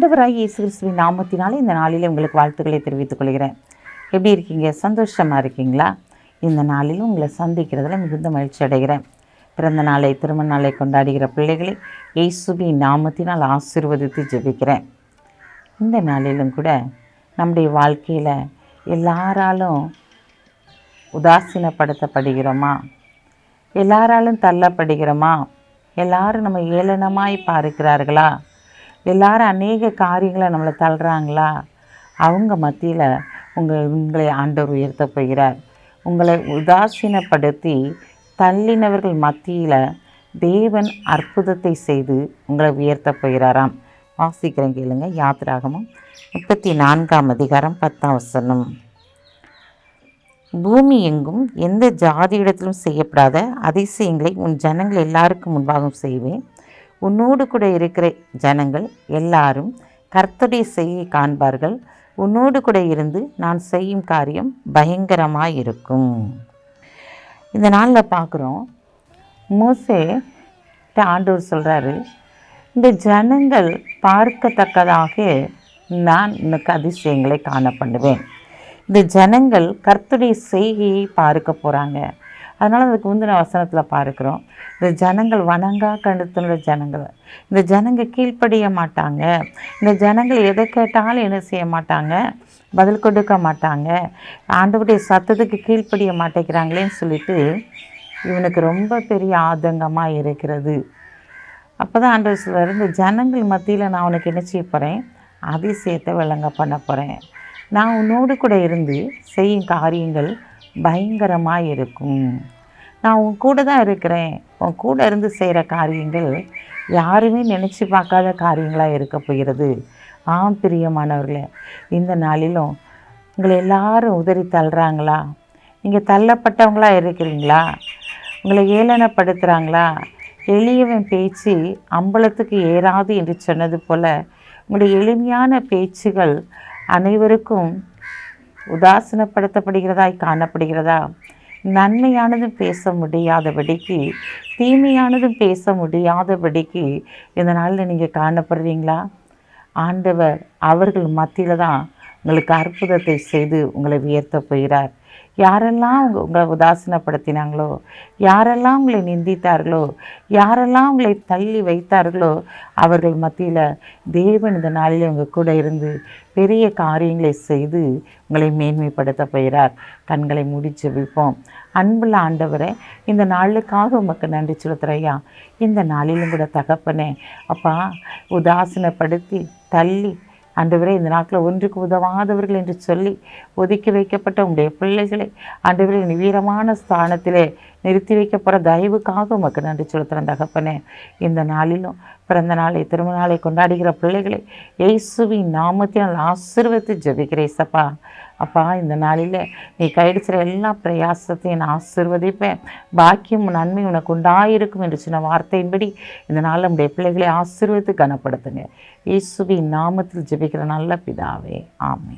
ஆண்டவராய் இயேசு கிறிஸ்துவின் நாமத்தினாலே இந்த நாளில் உங்களுக்கு வாழ்த்துக்களை தெரிவித்துக் கொள்கிறேன். எப்படி இருக்கீங்க? சந்தோஷமாக இருக்கீங்களா? இந்த நாளிலும் உங்களை சந்திக்கிறதுல மிகுந்த மகிழ்ச்சி அடைகிறேன். பிறந்த நாளை திருமண நாளை கொண்டாடுகிற பிள்ளைகளை இயேசுவின் நாமத்தினால் ஆசீர்வதித்து ஜெபிக்கிறேன். இந்த நாளிலும் கூட நம்முடைய வாழ்க்கையில் எல்லாராலும் உதாசீனப்படுத்தப்படுகிறோமா? எல்லாராலும் தள்ளப்படுகிறோமா? எல்லாரும் நம்ம ஏளனமாய் பார்க்கிறார்களா? எல்லாரும் அநேக காரியங்களை நம்மளை தள்ளுறாங்களா? அவங்க மத்தியில் உங்கள் உங்களை ஆண்டவர் உயர்த்த போகிறார். உங்களை உதாசீனப்படுத்தி தள்ளினவர்கள் மத்தியில் தேவன் அற்புதத்தை செய்து உங்களை உயர்த்த போகிறாராம். வாசிக்கிறேன் கேளுங்க. யாத்ராகமும் முப்பத்தி நான்காம் அதிகாரம் பத்தாம் வசனம். பூமி எங்கும் எந்த ஜாதியிடத்திலும் செய்யப்படாத அதிசயங்களை உன் ஜனங்கள் எல்லாருக்கும் முன்பாகவும் செய்வேன். உன்னோடு கூட இருக்கிற ஜனங்கள் எல்லாரும் கர்த்தருடைய செய்யை காண்பார்கள். உன்னோடு கூட இருந்து நான் செய்யும் காரியம் பயங்கரமாக இருக்கும் இந்த நாளில் பார்க்குறோம் மோசே ஆண்டவர் சொல்கிறாரு இந்த ஜனங்கள் பார்க்கத்தக்கதாக நான் உனக்கு அதிசயங்களை காண பண்ணுவேன். இந்த ஜனங்கள் கர்த்தருடைய செய்கையை பார்க்க போகிறாங்க அதனால் அதுக்கு முந்தின வசனத்தில் பார்க்குறோம். இந்த ஜனங்கள் வணங்கா கண்டுத்துள்ள ஜனங்கள். இந்த ஜனங்கள் கீழ்ப்படிய மாட்டாங்க. இந்த ஜனங்கள் எதை கேட்டாலும் என்ன செய்ய மாட்டாங்க? பதில் கொடுக்க மாட்டாங்க. ஆண்டவருடைய சத்தத்துக்கு கீழ்ப்படிய மாட்டேங்கிறாங்களேன்னு சொல்லிட்டு இவனுக்கு ரொம்ப பெரிய ஆதங்கமாக இருக்கிறது. அப்போ தான் ஆண்டவர் சொல்கிறார் இந்த ஜனங்கள் மத்தியில் நான் உனக்கு என்ன செய்ய போகிறேன் அதிசயத்தை விளங்க பண்ண போகிறேன் நான் உன்னோடு கூட இருந்து செய்யும் காரியங்கள் பயங்கரமாக இருக்கும் நான் உன் கூட தான் இருக்கிறேன். உன் கூட இருந்து செய்கிற காரியங்கள் யாருமே நினச்சி பார்க்காத காரியங்களாக இருக்க போகிறது. ஆம் பிரியமானவர்களே இந்த நாளிலும் உங்களை எல்லாரும் உதறி தள்ளுறாங்களா? நீங்கள் தள்ளப்பட்டவங்களாக இருக்கிறீங்களா? உங்களை ஏளனப்படுத்துகிறாங்களா எளியவன் பேச்சு அம்பலத்துக்கு ஏறாது என்று சொன்னது போல் உங்களுடைய எளிமையான பேச்சுகள் அனைவருக்கும் உதாசீனப்படுத்தப்படுகிறதாய் காணப்படுகிறதா? நன்மையானதும் பேச முடியாதபடிக்கு தீமையானதும் பேச முடியாதபடிக்கு இந்த நாளில் நீங்கள் காணப்படுறீங்களா? ஆண்டவர் அவர்கள் மத்தியில் தான் உங்களுக்கு அற்புதத்தை செய்து உங்களை உயர்த்த போகிறார். யாரெல்லாம் அவங்க உங்களை உதாசீனப்படுத்தினாங்களோ யாரெல்லாம் உங்களை நிந்தித்தார்களோ யாரெல்லாம் உங்களை தள்ளி வைத்தார்களோ அவர்கள் மத்தியில் தேவன் இந்த நாளில் அவங்க கூட இருந்து பெரிய காரியங்களை செய்து உங்களை மேன்மைப்படுத்த போகிறார். கண்களை முடிச்சு ஜெபிப்போம் அன்புள்ள ஆண்டவரே இந்த நாளுக்காக உமக்கு நன்றி செலுத்துறையா இந்த நாளிலும் கூட தகப்பனே அப்பா உதாசீனப்படுத்தி தள்ளி ஆண்டவரே இந்த நாட்டில் ஒன்றுக்கு உதவாதவர்கள் என்று சொல்லி ஒதுக்கி வைக்கப்பட்ட உங்களுடைய பிள்ளைகளை ஆண்டவரே நீ வீரமான ஸ்தானத்திலே நிறுத்தி வைக்கப்படுற தயவுக்காக உமக்கு நன்றி செலுத்துகிறேன் தகப்பனே. இந்த நாளிலும் பிறந்த நாளை திருமண நாளை கொண்டாடுகிற பிள்ளைகளை இயேசுவின் நாமத்தினால் ஆசீர்வதித்து ஜபிக்கிறேசப்பா அப்பா இந்த நாளில் நீ கைடிச்சிற எல்லா பிரயாசத்தையும் நான் ஆசீர்வதிப்பேன். பாக்கியம் நன்மை உனக்கு உண்டாயிருக்கும் என்று சொன்ன வார்த்தையின்படி இந்த நாளில் நம்முடைய பிள்ளைகளை ஆசீர்வத்து கனப்படுத்துங்க. இயேசுவின் நாமத்தில் ஜெபிக்கிற நல்ல பிதாவே ஆமை